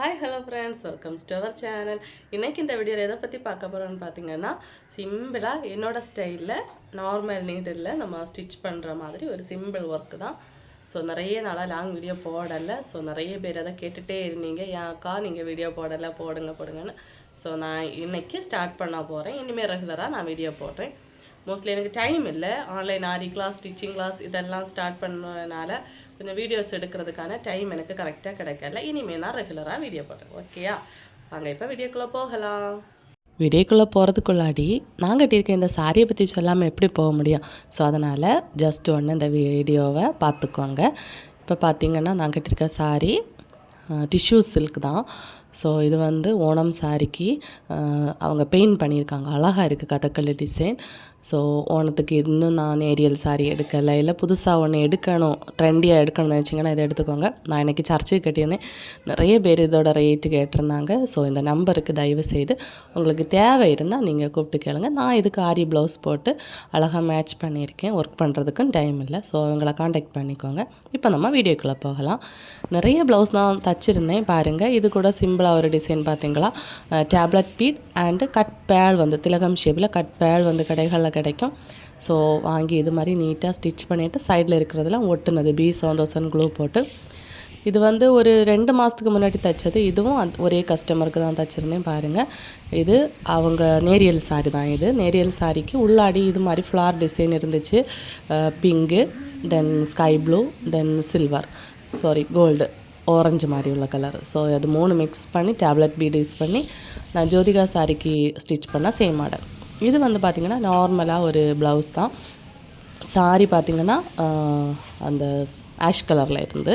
Hi hello friends welcome to our channel இன்றைக்கி இந்த வீடியோவில் எதை பற்றி பார்க்க போகிறோம்னு பார்த்தீங்கன்னா சிம்பிளாக என்னோடய ஸ்டைலில் நார்மல் நீடில் நம்ம ஸ்டிச் பண்ணுற மாதிரி ஒரு சிம்பிள் ஒர்க்கு தான். ஸோ நிறைய நாளாக லாங் வீடியோ போடலை. ஸோ நிறைய பேர் அதை கேட்டுகிட்டே இருந்தீங்க. ஏன்க்கா நீங்கள் வீடியோ போடலை? போடுங்க போடுங்கன்னு. ஸோ நான் இன்றைக்கி ஸ்டார்ட் பண்ண போகிறேன் இனிமேல் ரெகுலராக நான் வீடியோ போடுறேன். மோஸ்ட்லி எனக்கு டைம் இல்லை. Online aari class stitching class இதெல்லாம் ஸ்டார்ட் பண்ணதுனால கொஞ்சம் வீடியோஸ் எடுக்கிறதுக்கான டைம் எனக்கு கரெக்டாக கிடைக்கல. இனிமேல் நான் ரெகுலராக வீடியோ போடுறேன். ஓகேயா வாங்க இப்போ வீடியோக்குள்ளே போகலாம். வீடியோக்குள்ளே போகிறதுக்குள்ளாடி நான் கட்டியிருக்க இந்த சாரியை பற்றி சொல்லாமல் எப்படி போக முடியும்? ஸோ அதனால் ஜஸ்ட் ஒன்று இந்த வீடியோவை பார்த்துக்கோங்க. இப்போ பார்த்தீங்கன்னா நான் கட்டியிருக்க சாரி டிஷ்யூ சில்க் தான். ஸோ இது வந்து ஓணம் சாரிக்கு அவங்க பெயிண்ட் பண்ணியிருக்காங்க. அழகாக இருக்குது கதக்களி டிசைன் ஸோ ஓணத்துக்கு இன்னும் நான் ஏரியல் சாரி எடுக்கலை. இல்லை புதுசாக ஒன்று எடுக்கணும். ட்ரெண்டியாக எடுக்கணும்னு நினச்சிங்கன்னா இதை எடுத்துக்கோங்க. நான் இன்றைக்கி சர்ச்சுக்கு கட்டியிருந்தேன். நிறைய பேர் இதோட ரேட்டு கேட்டிருந்தாங்க. ஸோ இந்த நம்பருக்கு தயவு செய்து உங்களுக்கு தேவை இருந்தால் நீங்கள் கூப்பிட்டு கேளுங்க. நான் இதுக்கு ஆரி ப்ளவுஸ் போட்டு அழகாக மேட்ச் பண்ணியிருக்கேன். ஒர்க் பண்ணுறதுக்கும் டைம் இல்லை. ஸோ இவங்களை காண்டாக்ட் பண்ணிக்கோங்க. இப்போ நம்ம வீடியோக்குள்ளே போகலாம். நிறைய ப்ளவுஸ் நான் தச்சிருந்தேன். பாருங்கள் இது கூட சிம்பிளாக ஒரு டிசைன் பார்த்தீங்களா? டேப்லெட் பீட் அண்டு கட் பேல் வந்து திலகம் ஷேப்பில் கட் பேல் வந்து கடைகளில் கிடைக்கும். ஸோ வாங்கி இது மாதிரி நீட்டாக ஸ்டிச் பண்ணிவிட்டு சைடில் இருக்கிறதெல்லாம் ஒட்டுனது. பி செவன் தௌசண்ட் க்ளூ போட்டு. இது வந்து ஒரு ரெண்டு மாதத்துக்கு முன்னாடி தைச்சது. இதுவும் அந் ஒரே கஸ்டமருக்கு தான் தைச்சிருந்தேன் பாருங்கள் இது அவங்க நேரியல் சாரி தான் இது. நேரியல் சாரிக்கு உள்ளாடி இது மாதிரி ஃப்ளார் டிசைன் இருந்துச்சு. Pink then sky blue then silver sari gold orange மாதிரி உள்ள கலர் ஸோ அது மூணு மிக்ஸ் பண்ணி டேப்லெட் பீட் யூஸ் பண்ணி நான் ஜோதிகா சாரிக்கு ஸ்டிச் பண்ணால் சேம் மாடல் இது வந்து பார்த்திங்கன்னா நார்மலாக ஒரு ப்ளவுஸ் தான். சாரி பார்த்திங்கன்னா அந்த ஆஷ் கலரில் இருந்து.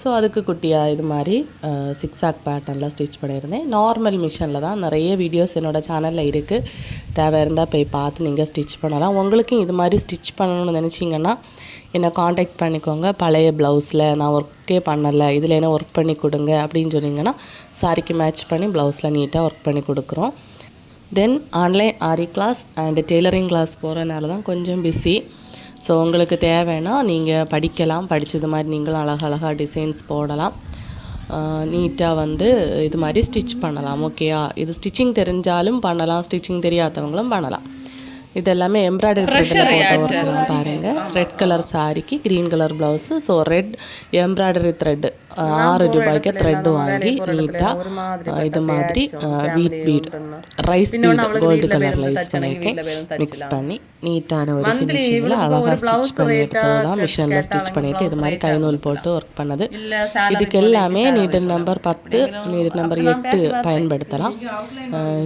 ஸோ அதுக்கு குட்டியாக இது மாதிரி சிக்ஸ் பேட்டர்னில் ஸ்டிச் பண்ணியிருந்தேன். நார்மல் மிஷினில் தான் நிறைய வீடியோஸ் என்னோடய சேனலில் இருக்குது தேவை இருந்தால் போய் பார்த்து நீங்கள் ஸ்டிச் பண்ணலாம். உங்களுக்கும் இது மாதிரி ஸ்டிச் பண்ணணும்னு நினச்சிங்கன்னா என்னை காண்டாக்ட் பண்ணிக்கோங்க. பழைய ப்ளவுஸில் நான் ஒர்க்கே பண்ணலை இதில் என்ன ஒர்க் பண்ணி கொடுங்க அப்படின்னு சொன்னீங்கன்னா சாரிக்கு மேட்ச் பண்ணி ப்ளவுஸில் நீட்டாக ஒர்க் பண்ணி கொடுக்குறோம். Then online aari class and tailoring class போகிறனால தான் கொஞ்சம் பிஸி ஸோ உங்களுக்கு தேவைன்னா நீங்கள் படிக்கலாம் படித்தது மாதிரி நீங்களும் அழகழகாக டிசைன்ஸ் போடலாம். நீட்டாக வந்து இது மாதிரி ஸ்டிச் பண்ணலாம் ஓகேயா இது ஸ்டிச்சிங் தெரிஞ்சாலும் பண்ணலாம் ஸ்டிச்சிங் தெரியாதவங்களும் பண்ணலாம். இது எல்லாமே எம்ப்ராய்டரி த்ரெட்டில் போட்ட ஒர்க்கு தான் பாருங்கள் ரெட் கலர் சாரிக்கு green colour blouse so red embroidery thread ஆறு ரூபாய்க்கு த்ரெட்டு வாங்கி நீட்டாக இது மாதிரி wheat bead rice bead gold கலரில் யூஸ் பண்ணியிருக்கேன் மிக்ஸ் பண்ணி நீட்டான ஒரு ஃபினிஷிங்கில் அழகாக ஸ்டிச் பண்ணி எடுத்ததெல்லாம் மிஷினில் ஸ்டிச் பண்ணிவிட்டு இது மாதிரி கை நூல் போட்டு ஒர்க் பண்ணது. இதுக்கு எல்லாமே நீடில் நம்பர் பத்து நீடில் நம்பர் எட்டு பயன்படுத்தலாம்.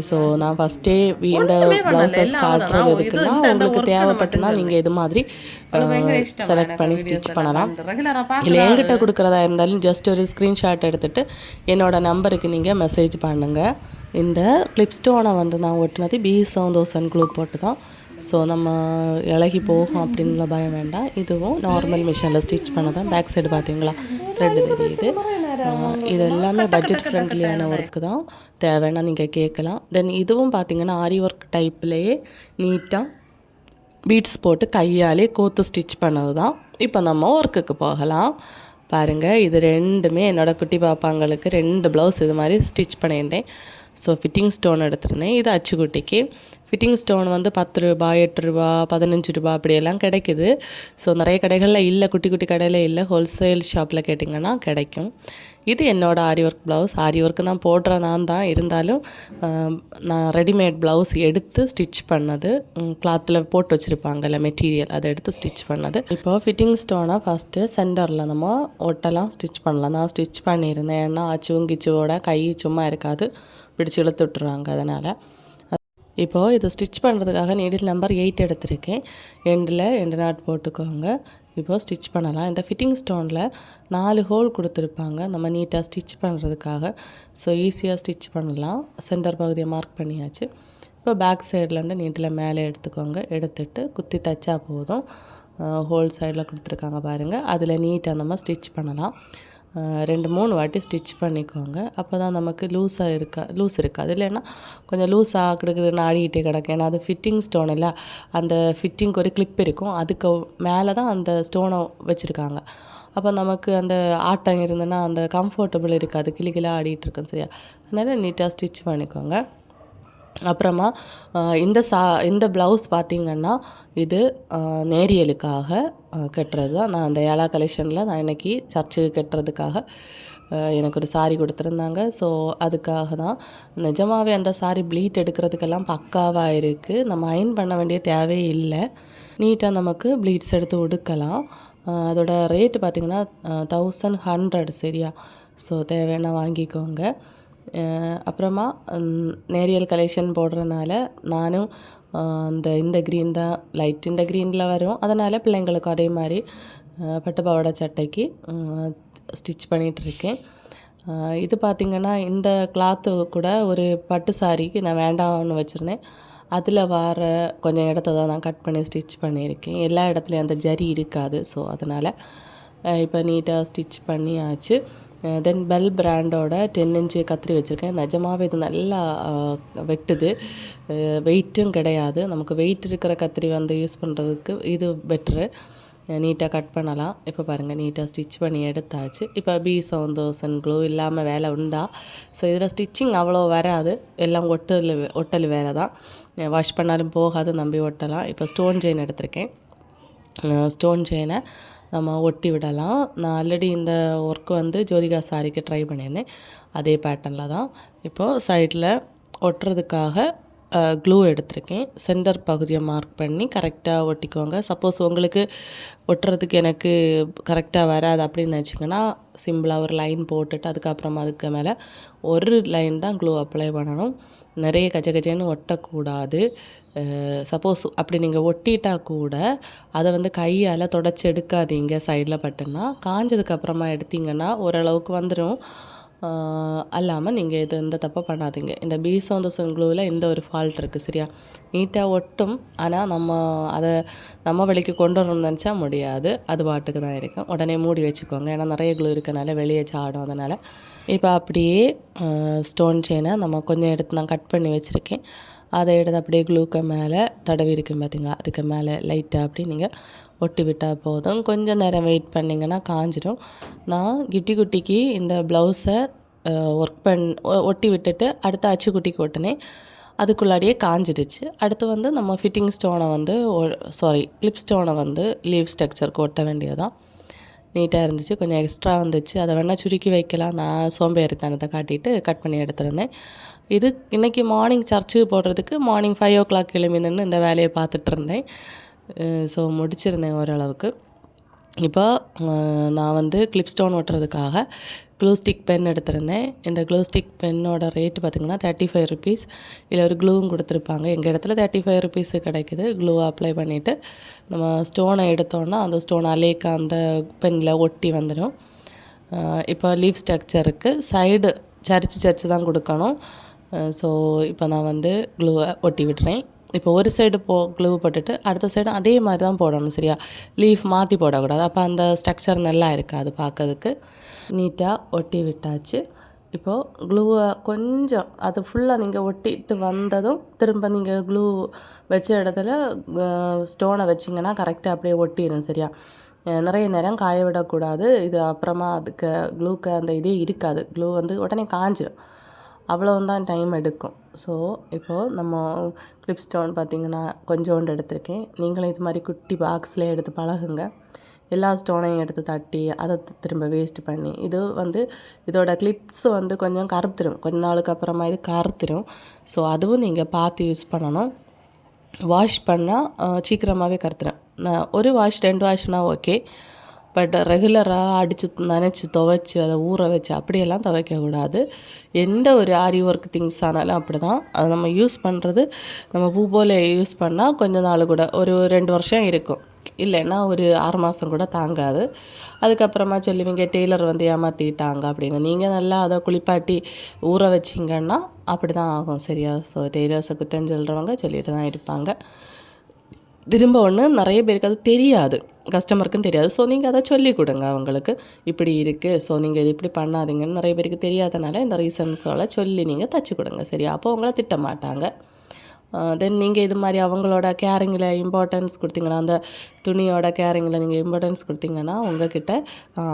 ஸோ நான் ஃபஸ்ட்டே இந்த ப்ளவுசஸ் காட்டுறது எதுக்குன்னா உங்களுக்கு தேவைப்பட்டுனா நீங்கள் இது மாதிரி செலக்ட் பண்ணி ஸ்டிச் பண்ணலாம். இல்லை என்கிட்ட கொடுக்குறதா இருந்தாலும் ஜஸ்ட் ஒரு ஸ்க்ரீன்ஷாட் எடுத்துகிட்டு என்னோட நம்பருக்கு நீங்கள் மெசேஜ் பண்ணுங்கள் இந்த கிளிப் ஸ்டோனை வந்து நான் ஒட்டினது பி செவன் தௌசண்ட் க்ளூ போட்டு தான் ஸோ நம்ம இலகி போகும் அப்படின்ல பயம் வேண்டாம். இதுவும் நார்மல் மிஷினில் ஸ்டிச் பண்ண தான் பேக் சைடு பார்த்தீங்களா த்ரெட்டு தெரியுது இது எல்லாமே பட்ஜெட் ஃப்ரெண்ட்லியான ஒர்க்கு தான். தேவைன்னா நீங்கள் கேட்கலாம். தென் இதுவும் பார்த்தீங்கன்னா ஆரி ஒர்க் டைப்லேயே நீட்டாக பீட்ஸ் போட்டு கையாலே கோத்து ஸ்டிச் பண்ணது தான் இப்போ நம்ம ஒர்க்குக்கு போகலாம். பாருங்கள் இது ரெண்டுமே என்னோடய குட்டி பாப்பாங்களுக்கு ரெண்டு ப்ளவுஸ் இது மாதிரி ஸ்டிச் பண்ணியிருந்தேன். ஸோ ஃபிட்டிங் ஸ்டோன் எடுத்திருந்தேன். இது அச்சுக்குட்டிக்கு. ஃபிட்டிங் ஸ்டோன் வந்து பத்து ரூபா எட்டு ரூபா பதினஞ்சு ரூபா அப்படியெல்லாம் கிடைக்குது. ஸோ நிறைய கடைகளில் இல்லை குட்டி குட்டி கடையில் இல்லை ஹோல்சேல் ஷாப்பில் கேட்டிங்கன்னா கிடைக்கும். இது என்னோடய aari work blouse aari work தான் போடுற நான் தான். இருந்தாலும் நான் ரெடிமேட் ப்ளவுஸ் எடுத்து ஸ்டிச் பண்ணது கிளாத்தில் போட்டு வச்சுருப்பாங்கல்ல மெட்டீரியல் அதை எடுத்து ஸ்டிச் பண்ணது. இப்போ ஃபிட்டிங் ஸ்டோனை ஃபஸ்ட்டு சென்டரில் நம்ம ஒட்டெல்லாம் ஸ்டிச் பண்ணலாம். நான் ஸ்டிச் பண்ணியிருந்தேன். ஏன்னா அச்சுங்கிச்சுவோட கை சும்மா இருக்காது. பிடிச்சி இழுத்து விட்டுருவாங்க அதனால். இப்போது இதை ஸ்டிச் பண்ணுறதுக்காக நீடில் நம்பர் எயிட் எடுத்திருக்கேன். எண்டில் எண்டு நாட் போட்டுக்கோங்க. இப்போது ஸ்டிச் பண்ணலாம். இந்த ஃபிட்டிங் ஸ்டோனில் நாலு ஹோல் கொடுத்துருப்பாங்க. நம்ம நீட்டாக ஸ்டிச் பண்ணுறதுக்காக ஸோ ஈஸியாக ஸ்டிச் பண்ணலாம். சென்டர் பகுதியை மார்க் பண்ணியாச்சு. இப்போ பேக் சைட்லேருந்து நீட்டில் மேலே எடுத்துக்கோங்க. எடுத்துட்டு குத்தி தைச்சா போதும். ஹோல் சைடில் கொடுத்துருக்காங்க பாருங்கள் அதில் நீட்டாக நம்ம ஸ்டிச் பண்ணலாம். ரெண்டு மூணு வாட்டி ஸ்டிச் பண்ணிக்கோங்க. அப்போ தான் நமக்கு லூஸாக இருக்கா லூஸ் இருக்காது. இல்லைன்னா கொஞ்சம் லூஸாக கிடக்குதுன்னு ஆடிக்கிட்டே கிடக்கும். ஏன்னா அது ஃபிட்டிங் ஸ்டோன் இல்லை. அந்த ஃபிட்டிங்க்கு ஒரு கிளிப் இருக்கும். அதுக்கு மேலே தான் அந்த ஸ்டோனை வச்சுருக்காங்க. அப்போ நமக்கு அந்த ஆட்டம் இருந்ததுன்னா அந்த கம்ஃபர்டபுள் இருக்காது. கிளி கிளா ஆடிட்டு இருக்கும் சரியா? அதனால் நீட்டாக ஸ்டிச் பண்ணிக்கோங்க. அப்புறமா இந்த சா இந்த ப்ளவுஸ் பார்த்திங்கன்னா இது நேரியலுக்காக கட்டுறது தான். நான் அந்த ஏழா கலெக்ஷனில் நான் இன்னைக்கு சர்ச்சுக்கு கட்டுறதுக்காக எனக்கு ஒரு சாரி கொடுத்துருந்தாங்க. ஸோ அதுக்காக தான். நிஜமாகவே அந்த சாரி ப்ளீட் எடுக்கிறதுக்கெல்லாம் பக்காவாக இருக்குது நம்ம அயன் பண்ண வேண்டிய தேவையே இல்லை. நீட்டாக நமக்கு ப்ளீட்ஸ் எடுத்து உடுக்கலாம். அதோட ரேட்டு பார்த்திங்கன்னா தௌசண்ட் ஹண்ட்ரட் சரியா? ஸோ தேவைன்னா வாங்கிக்கோங்க. அப்புறமா நேரியல் கலெக்ஷன் போடுறனால நானும் அந்த இந்த க்ரீன் தான் லைட் இந்த க்ரீனில் வரும். அதனால் பிள்ளைங்களுக்கும் அதே மாதிரி பட்டு பாவாடை சட்டைக்கு ஸ்டிச் பண்ணிகிட்ருக்கேன் இது பார்த்திங்கன்னா இந்த கிளாத்து கூட ஒரு பட்டு சாரிக்கு நான் வேண்டாம்னு வச்சுருந்தேன். அதில் வர கொஞ்சம் இடத்த தான் நான் கட் பண்ணி ஸ்டிச் பண்ணியிருக்கேன். எல்லா இடத்துலையும் அந்த ஜரி இருக்காது. ஸோ அதனால் இப்போ நீட்டாக ஸ்டிச் பண்ணியாச்சு. தென் பெல் பிராண்டோட டென் இன்ச்சு கத்திரி வச்சுருக்கேன். நிஜமாகவே இது நல்லா வெட்டுது. வெயிட்டும் கிடையாது. நமக்கு வெயிட் இருக்கிற கத்திரி வந்து யூஸ் பண்ணுறதுக்கு இது பெட்ரு நீட்டாக கட் பண்ணலாம். இப்போ பாருங்கள் நீட்டாக ஸ்டிச் பண்ணி எடுத்தாச்சு. இப்போ பி செவன் தௌசண்ட் க்ளூ இல்லாமல் வேலை உண்டா? ஸோ இதில் ஸ்டிச்சிங் அவ்வளோ வராது. எல்லாம் ஒட்டல் ஒட்டல் வேலை தான். வாஷ் பண்ணாலும் போகாது நம்பி ஒட்டலாம். இப்போ ஸ்டோன் செயின் எடுத்திருக்கேன். ஸ்டோன் செயினை நம்ம ஒட்டி விடலாம். நான் ஆல்ரெடி இந்த ஒர்க் வந்து ஜோதிகா சாரிக்கு ட்ரை பண்ணியிருந்தேன். அதே பேட்டர்னில் தான். இப்போது சைடில் ஒட்டுறதுக்காக க்ளூ எடுத்திருக்கேன். சென்டர் பகுதியை மார்க் பண்ணி கரெக்டாக ஒட்டிக்குவாங்க சப்போஸ் உங்களுக்கு ஒட்டுறதுக்கு எனக்கு கரெக்டாக வராது அப்படின்னு நினச்சிங்கன்னா சிம்பிளாக ஒரு லைன் போட்டுட்டு அதுக்கப்புறமா அதுக்கு மேலே ஒரு லைன் தான் க்ளூ அப்ளை பண்ணணும். நிறைய கஜ கஜன்னு ஒட்டக்கூடாது. சப்போஸ் அப்படி நீங்கள் ஒட்டிட்டா கூட அதை வந்து கையால் தொடச்சி எடுக்காதீங்க சைடில் பட்டுன்னா. காஞ்சதுக்கப்புறமா எடுத்தீங்கன்னா ஓரளவுக்கு வந்துடும் அல்லாமல் நீங்கள் இது இந்த தப்பை பண்ணாதீங்க. இந்த பி சவுந்தசன் க்ளூவில் இந்த ஒரு ஃபால்ட் இருக்குது சரியா? நீட்டாக ஒட்டும் ஆனால் நம்ம அதை நம்ம வெளிக்கு கொண்டு வரணும்னு நினச்சா முடியாது. அது பாட்டுக்கு தான் இருக்கும். உடனே மூடி வச்சுக்கோங்க. ஏன்னா நிறைய க்ளூ இருக்கனால வெளியே சாடும் அதனால். இப்போ அப்படியே ஸ்டோன் செயினை நம்ம கொஞ்சம் எடுத்து நான் கட் பண்ணி வச்சுருக்கேன். அதை எடுத்து அப்படியே க்ளூக்க மேலே தடவி இருக்கும் பார்த்தீங்களா அதுக்கு மேலே லைட்டாக அப்படி நீங்கள் ஒட்டி விட்டால் போதும். கொஞ்சம் நேரம் வெயிட் பண்ணிங்கன்னா காஞ்சிடும் நான் கிட்டி குட்டிக்கு இந்த ப்ளவுஸை ஒர்க் பண் ஒ- ஒட்டி விட்டுட்டு அடுத்த அச்சுக்குட்டிக்கு ஒட்டினேன் அதுக்குள்ளாடியே காஞ்சிடுச்சு. அடுத்து வந்து நம்ம ஃபிட்டிங் ஸ்டோனை வந்து சாரி கிளிப் ஸ்டோனை வந்து லீவ் ஸ்ட்ரக்சருக்கு ஒட்ட வேண்டியதான் நீட்டாக இருந்துச்சு கொஞ்சம் எக்ஸ்ட்ரா வந்துச்சு. அதை வேணால் சுருக்கி வைக்கலாம். நான் சோம்பேறித்தனத்தை காட்டிட்டு கட் பண்ணி எடுத்துருந்தேன். இது இன்றைக்கி மார்னிங் சர்ச்சுக்கு போடுறதுக்கு மார்னிங் ஃபைவ் ஓ கிளாக் கிளம்பி நின்று இந்த வேலையை பார்த்துட்டு இருந்தேன். ஸோ முடிச்சிருந்தேன் ஓரளவுக்கு. இப்போ நான் வந்து கிளிப் ஸ்டோன் ஒட்டுறதுக்காக க்ளூ ஸ்டிக் பென் எடுத்திருந்தேன். இந்த க்ளூ ஸ்டிக் பென்னோட ரேட் பார்த்திங்கன்னா தேர்ட்டி ஃபைவ் ருபீஸ் இதில் ஒரு க்ளூவும் கொடுத்துருப்பாங்க. எங்கள் இடத்துல தேர்ட்டி ஃபைவ் ருபீஸ் கிடைக்குது க்ளூ அப்ளை பண்ணிவிட்டு நம்ம ஸ்டோனை எடுத்தோன்னா அந்த ஸ்டோன் அலேக்க அந்த பென்னில் ஒட்டி வந்துடும் இப்போ லீஃப் ஸ்ட்ரக்சருக்கு சைடு சரிச்சு சரிச்சு தான் கொடுக்கணும். ஸோ இப்போ நான் வந்து க்ளூவை ஒட்டி விடுறேன் இப்போ ஒரு சைடு போ க்ளூ போட்டுட்டு அடுத்த சைடு அதே மாதிரி தான் போடணும் சரியா? லீஃப் மாற்றி போடக்கூடாது. அப்போ அந்த ஸ்ட்ரக்சர் நல்லா இருக்காது பார்க்கறதுக்கு நீட்டாக ஒட்டி விட்டாச்சு. இப்போது க்ளூவை கொஞ்சம் அது ஃபுல்லாக நீங்கள் ஒட்டிட்டு வந்ததும் திரும்ப நீங்கள் க்ளூ வச்ச இடத்துல ஸ்டோனை வச்சிங்கன்னா கரெக்டாக அப்படியே ஒட்டிடும் சரியா? நிறைய நேரம் காய விடக்கூடாது. இது அப்புறமா அதுக்கு க்ளூக்கு அந்த இதே இருக்காது. க்ளூ வந்து உடனே காஞ்சிடும் அவ்வளோந்தான் டைம் எடுக்கும். ஸோ இப்போது நம்ம கிளிப் ஸ்டோன் பார்த்திங்கன்னா கொஞ்சோண்டு எடுத்திருக்கேன். நீங்களும் இது மாதிரி குட்டி பாக்ஸ்லேயே எடுத்து பழகுங்க. எல்லா ஸ்டோனையும் எடுத்து தட்டி அதை திரும்ப வேஸ்ட் பண்ணி இது வந்து இதோட கிளிப்ஸ் வந்து கொஞ்சம் கருத்துரும். கொஞ்ச நாளுக்கு அப்புறமா இது கருத்துரும். ஸோ அதுவும் நீங்கள் பார்த்து யூஸ் பண்ணணும். வாஷ் பண்ணால் சீக்கிரமாகவே கருத்துறேன் நான் ஒரு வாஷ் ரெண்டு வாஷ்னா ஓகே பட் ரெகுலராக அடித்து நனைச்சி துவைச்சி அதை ஊற வச்சு அப்படியெல்லாம் துவைக்கக்கூடாது எந்த ஒரு ஆரி ஒர்க் திங்ஸ் ஆனாலும் அப்படி தான் அதை நம்ம யூஸ் பண்ணுறது நம்ம பூ போல யூஸ் பண்ணால் கொஞ்ச நாள் கூட ஒரு ரெண்டு வருஷம் இருக்கும். இல்லைன்னா ஒரு ஆறு மாதம் கூட தாங்காது. அதுக்கப்புறமா சொல்லுவீங்க டெய்லர் வந்து ஏமாற்றிட்டாங்க அப்படின்னு. நீங்கள் நல்லா அதை குளிப்பாட்டி ஊற வச்சிங்கன்னா அப்படி தான் ஆகும். சரியா? ஸோ டெய்லர்ஸை குற்றம் சொல்கிறவங்க சொல்லிட்டு தான் இருப்பாங்க. திரும்ப ஒன்று நிறைய பேருக்கு அது தெரியாது. கஸ்டமருக்கும் தெரியாது. ஸோ நீங்கள் அதை சொல்லி கொடுங்க அவங்களுக்கு. இப்படி இருக்குது ஸோ நீங்கள் இது இப்படி பண்ணாதீங்கன்னு நிறைய பேருக்கு தெரியாதனால இந்த ரீசன்ஸோட சொல்லி நீங்கள் தச்சு கொடுங்க. சரியா? அப்போ உங்களை திட்ட மாட்டாங்க. தென் நீங்கள் இது மாதிரி அவங்களோட கேரிங்கில் இம்பார்ட்டன்ஸ் கொடுத்தீங்கன்னா அந்த துணியோட கேரிங்கில் நீங்கள் இம்பார்ட்டன்ஸ் கொடுத்தீங்கன்னா உங்ககிட்ட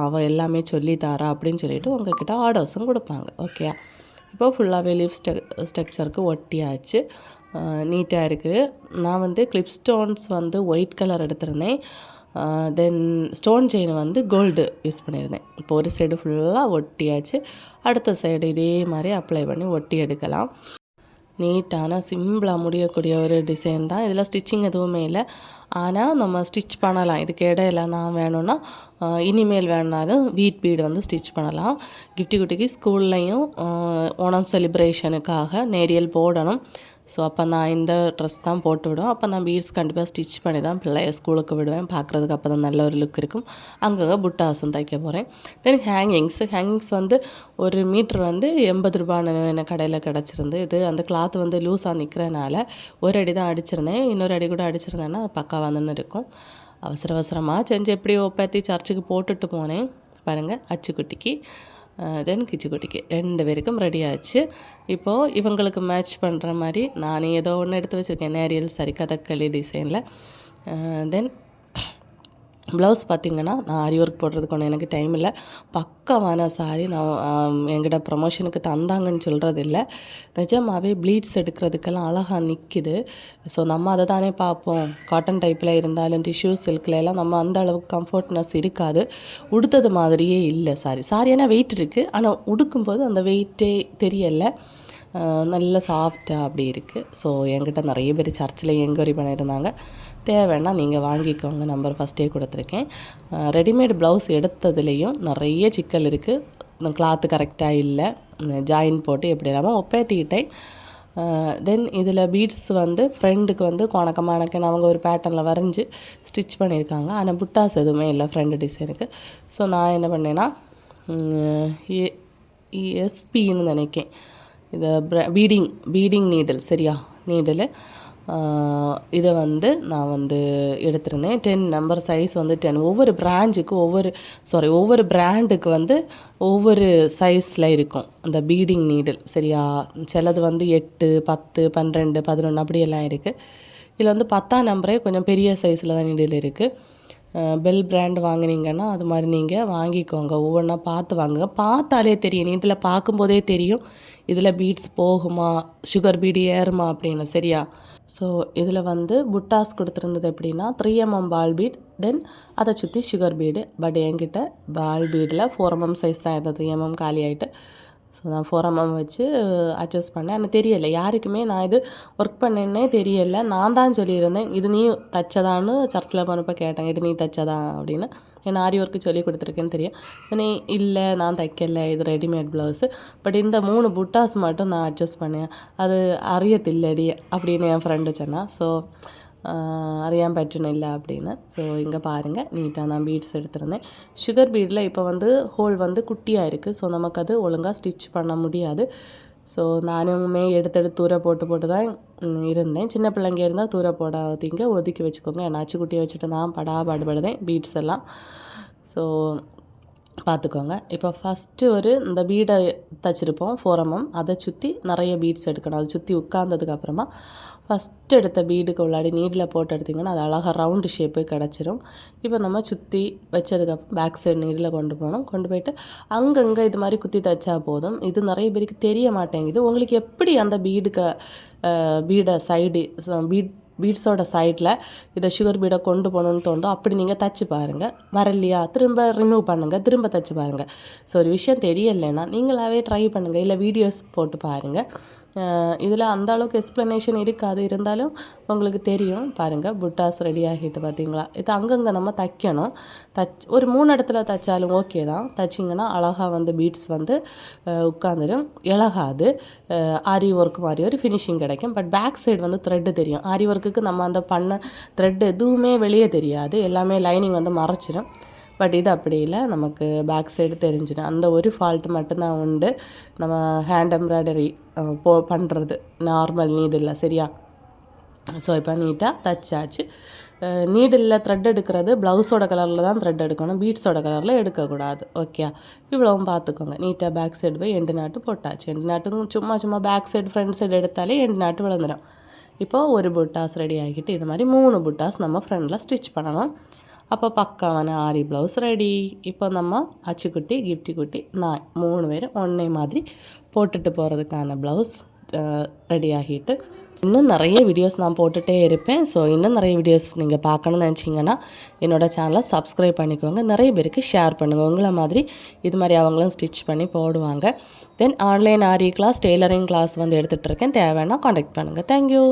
அவள் எல்லாமே சொல்லித்தாரா அப்படின்னு சொல்லிட்டு உங்ககிட்ட ஆர்டர்ஸும் கொடுப்பாங்க. ஓகே இப்போ ஃபுல்லாகவே லிப் ஸ்ட ஸ்ட்ரக்சருக்கு ஒட்டியாச்சு. நீட்டாக இருக்குது நான் வந்து கிளிப் ஸ்டோன்ஸ் வந்து ஒயிட் கலர் எடுத்திருந்தேன். தென் ஸ்டோன் செயின் வந்து கோல்டு யூஸ் பண்ணியிருந்தேன். இப்போ ஒரு சைடு ஃபுல்லாக ஒட்டியாச்சு. அடுத்த சைடு இதே மாதிரி அப்ளை பண்ணி ஒட்டி எடுக்கலாம். நீட்டான சிம்பிளாக முடியக்கூடிய ஒரு டிசைன் தான். இதில் ஸ்டிச்சிங் எதுவுமே இல்லை. ஆனால் நம்ம ஸ்டிச் பண்ணலாம். இதுக்கு இடையில நான் வேணும்னா இனிமேல் வேணுனாலும் வீட் பீடு வந்து ஸ்டிச் பண்ணலாம். கிஃப்டி குட்டிக்கு ஸ்கூல்லையும் ஓணம் செலிப்ரேஷனுக்காக நேரியல் போடணும். ஸோ அப்போ நான் இந்த ட்ரெஸ் தான் போட்டு விடுவேன் அப்போ நான் பீட்ஸ் கண்டிப்பாக ஸ்டிச் பண்ணி தான் பிள்ளைய ஸ்கூலுக்கு விடுவேன். பார்க்குறதுக்கு அப்போ தான் நல்ல ஒரு லுக் இருக்கும். அங்கங்கே புட்டாசம் தைக்க போகிறேன் தென் ஹேங்கிங்ஸ் ஹேங்கிங்ஸ் வந்து ஒரு மீட்ரு வந்து எண்பது ரூபான்னு எனக்கு கடையில் கிடச்சிருந்து இது அந்த கிளாத் வந்து லூஸாக நிற்கிறனால ஒரு அடி தான் அடிச்சிருந்தேன். இன்னொரு அடி கூட அடிச்சிருந்தேன்னா பக்கா வந்துன்னு இருக்கும். அவசர அவசரமாக செஞ்சு எப்படியோ பற்றி சர்ச்சுக்கு போட்டுட்டு போனேன். பாருங்கள் அச்சுக்குட்டிக்கு. தென் கிச்சுக்குட்டிக்கு ரெண்டு பேருக்கும் ரெடி ஆச்சு. இப்போது இவங்களுக்கு மேட்ச் பண்ணுற மாதிரி நானே ஏதோ ஒன்று எடுத்து வச்சுருக்கேன். நேரியல் சரி கதக்களி டிசைனில் தென் ப்ளவுஸ் பார்த்தீங்கன்னா நான் ஆரி ஒர்க் போடுறதுக்கு ஒன்று எனக்கு டைம் இல்லை. பக்காவான சாரி நான் எங்கிட்ட ப்ரமோஷனுக்கு தந்தாங்கன்னு சொல்கிறது இல்லை நிஜமாகவே ப்ளீட்ஸ் எடுக்கிறதுக்கெல்லாம் அழகாக நிற்கிது ஸோ நம்ம அதை தானே பார்ப்போம். காட்டன் டைப்பில் இருந்தாலும் டிஷ்யூ சில்கில் எல்லாம் நம்ம அந்த அளவுக்கு கம்ஃபர்ட்னஸ் இருக்காது. உடுத்தது மாதிரியே இல்லை சாரி சாரி ஏன்னா வெயிட் இருக்குது ஆனால் உடுக்கும்போது அந்த வெயிட்டே தெரியலை. நல்ல சாஃப்டாக அப்படி இருக்குது ஸோ என்கிட்ட நிறைய பேர் சர்ச்சில் என்கொயரி பண்ணியிருந்தாங்க. தேவைன்னா நீங்கள் வாங்கிக்கோங்க. நம்பர் ஃபஸ்ட்டே கொடுத்துருக்கேன். ரெடிமேட் ப்ளவுஸ் எடுத்ததுலேயும் நிறைய சிக்கல் இருக்குது கிளாத்து கரெக்டாக இல்லை. ஜாயின் போட்டு எப்படி இல்லாமல் ஒப்பேத்திக்கிட்டேன். தென் இதில் பீட்ஸ் வந்து ஃப்ரெண்டுக்கு வந்து கொணக்கமானக்குன்னு அவங்க ஒரு பேட்டர்னில் வரைஞ்சி ஸ்டிச் பண்ணியிருக்காங்க. ஆனால் புட்டாஸ் எதுவுமே இல்லை. ஃப்ரெண்டு டிசைனுக்கு ஸோ நான் என்ன பண்ணேன்னா எஸ்பின்னு நினைக்கேன். இது பீடிங் பீடிங் நீடல் சரியா? நீடலு இதை வந்து நான் வந்து எடுத்திருந்தேன். டென் நம்பர் சைஸ் வந்து டென் ஒவ்வொரு பிராஞ்சுக்கு ஒவ்வொரு சாரி ஒவ்வொரு பிராண்டுக்கு வந்து ஒவ்வொரு சைஸில் இருக்கும் அந்த பீடிங் நீடில் சரியா? சிலது வந்து எட்டு பத்து பன்னிரெண்டு பதினொன்று அப்படியெல்லாம் இருக்குது இதில் வந்து பத்தாம் நம்பரே கொஞ்சம் பெரிய சைஸில் தான் நீடில் இருக்குது பெல் பிராண்ட் வாங்கினீங்கன்னா அது மாதிரி நீங்கள் வாங்கிக்கோங்க. ஒவ்வொன்றா பார்த்து வாங்குங்க. பார்த்தாலே தெரியும். நீட்டில் பார்க்கும்போதே தெரியும். இதில் பீட்ஸ் போகுமா? சுகர் பீடு ஏறுமா அப்படின்னு. சரியா? ஸோ இதில் வந்து புட்டாஸ் கொடுத்துருந்தது எப்படின்னா three MM ball bead then அதை சுற்றி சுகர் பீடு பட் என்கிட்ட பால் பீடில் ஃபோர் எம்எம் சைஸ் தான் இருந்தது. த்ரீ எம்எம் காலி ஆகிட்டு ஸோ நான் ஃபோர் எம்எம் வச்சு அட்ஜஸ்ட் பண்ணேன். எனக்கு தெரியலை. யாருக்குமே நான் இது ஒர்க் பண்ணேன்னே தெரியலை. நான் தான் சொல்லியிருந்தேன் இது நீ தச்சதான்னு சர்ச்சில் போனப்போ கேட்டேன். இது நீ தைச்சதா அப்படின்னு. ஏன்னா ஆரி ஒர்க்கு சொல்லி கொடுத்துருக்கேன்னு தெரியும். நீ இல்லை நான் தைக்கலை. இது ரெடிமேட் ப்ளவுஸு பட் இந்த மூணு புட்டாஸ் மட்டும் நான் அட்ஜஸ்ட் பண்ணேன். அது அறியத்தில்லடி அப்படின்னு என் ஃப்ரெண்டு சொன்னான் ஸோ അറിയാൻ പറ്റണില്ല அப்படின்னு ஸோ இங்கே பாருங்கள் நீட்டாக நான் பீட்ஸ் எடுத்திருந்தேன் சுகர் பீடில் இப்போ வந்து ஹோல் வந்து குட்டியாக இருக்குது ஸோ நமக்கு அது ஒழுங்காக ஸ்டிச் பண்ண முடியாது ஸோ நானுமே எடுத்தெடுத்து தூர போட்டு போட்டு தான் ம், இருந்தேன் சின்ன பிள்ளைங்க இருந்தால் தூர போடாதீங்க ஒதுக்கி வச்சுக்கோங்க என்னாச்சு குட்டியை வச்சுட்டு நான் படா பாடுபடுதேன் பீட்ஸ் எல்லாம் ஸோ பார்த்துக்கோங்க. இப்போ ஃபஸ்ட்டு ஒரு இந்த பீடை தச்சிருப்போம் ஃபோரமம் அதை சுற்றி நிறைய பீட்ஸ் எடுக்கணும். அதை சுற்றி உட்காந்ததுக்கப்புறமா ஃபஸ்ட்டு எடுத்த பீடுக்கு உள்ளாடி நீடில் போட்டு எடுத்திங்கன்னா அது அழகாக ரவுண்டு ஷேப்பு கிடச்சிரும். இப்போ நம்ம சுற்றி வச்சதுக்கப்புறம் பேக் சைடு நீடில் கொண்டு போகணும். கொண்டு போயிட்டு அங்கங்கே இது மாதிரி குத்தி தைச்சா போதும். இது நிறைய பேருக்கு தெரிய மாட்டேங்குது. உங்களுக்கு எப்படி அந்த பீடுக்கு பீடை சைடு பீட் பீட்ஸோட சைடில் இதை சுகர் பீடை கொண்டு போகணுன்னு தோணுதோ அப்படி நீங்கள் தச்சு பாருங்கள் வரலையா? திரும்ப ரிமூவ் பண்ணுங்கள் திரும்ப தச்சு பாருங்கள் ஸோ ஒரு விஷயம் தெரியலைன்னா நீங்களாகவே ட்ரை பண்ணுங்கள் இல்லை வீடியோஸ் போட்டு பாருங்கள் இதில் அந்த அளவுக்கு எக்ஸ்ப்ளனேஷன் இருக்காது. இருந்தாலும் உங்களுக்கு தெரியும். பாருங்கள் புட்டாஸ் ரெடி ஆகிட்டு பார்த்தீங்களா இது அங்கங்கே நம்ம தைக்கணும். தச் ஒரு மூணு இடத்துல தைச்சாலும் ஓகே தான். தைச்சிங்கன்னா அழகாக வந்து பீட்ஸ் வந்து உட்காந்துரும் இழகாது ஆரி ஒர்க் மாதிரி ஒரு ஃபினிஷிங் கிடைக்கும். பட் பேக் சைடு வந்து த்ரெட்டு தெரியும். ஆரி ஒர்க்குக்கு நம்ம அந்த பண்ண த்ரெட் எதுவுமே வெளியே தெரியாது. எல்லாமே லைனிங் வந்து மறைச்சிடும் பட் இது அப்படி இல்லை. நமக்கு பேக் சைடு தெரிஞ்சிடும் அந்த ஒரு ஃபால்ட் மட்டும்தான் உண்டு. நம்ம ஹேண்ட் எம்ப்ராய்டரி போ பண்ணுறது நார்மல் நீடில் சரியா? ஸோ இப்போ நீட்டாக தச்சாச்சு நீடில் த்ரெட் எடுக்கிறது ப்ளவுஸோட கலரில் தான் த்ரெட் எடுக்கணும். பீட்ஸோட கலரில் எடுக்கக்கூடாது. ஓகே இவ்வளவும் பார்த்துக்கோங்க. நீட்டாக பேக் சைடு போய் எண்டு நாட்டு போட்டாச்சு. எண்டு நாட்டுக்கும் சும்மா சும்மா பேக் சைடு ஃப்ரண்ட் சைடு எடுத்தாலே எண்டு நாட்டு விளந்துடும் இப்போ ஒரு புட்டாஸ் ரெடி ஆகிட்டு இது மாதிரி மூணு புட்டாஸ் நம்ம ஃப்ரண்டில் ஸ்டிச் பண்ணணும். അപ്പോൾ പക്കാവന ആരി ബ്ലൗസ് റെഡി இப்போ நம்ம அச்சுக்குட்டி கிஃப்டி குட்டி நான் மூணு பேரும் ஒன்றே மாதிரி போட்டுட்டு போகிறதுக்கான ப்ளவுஸ் ரெடி ஆகிட்டு இன்னும் நிறைய வீடியோஸ் நான் போட்டுகிட்டே இருப்பேன் ஸோ இன்னும் நிறைய வீடியோஸ் நீங்கள் பார்க்கணும்னு நினச்சிங்கன்னா என்னோடய சேனலை சப்ஸ்கிரைப் பண்ணிக்கோங்க நிறைய பேருக்கு ஷேர் பண்ணுங்கள் உங்களை மாதிரி இது மாதிரி அவங்களும் ஸ்டிச் பண்ணி போடுவாங்க then online aari class tailoring class வந்து எடுத்துகிட்டு இருக்கேன் தேவைன்னா காண்டாக்ட் பண்ணுங்கள் தேங்க்யூ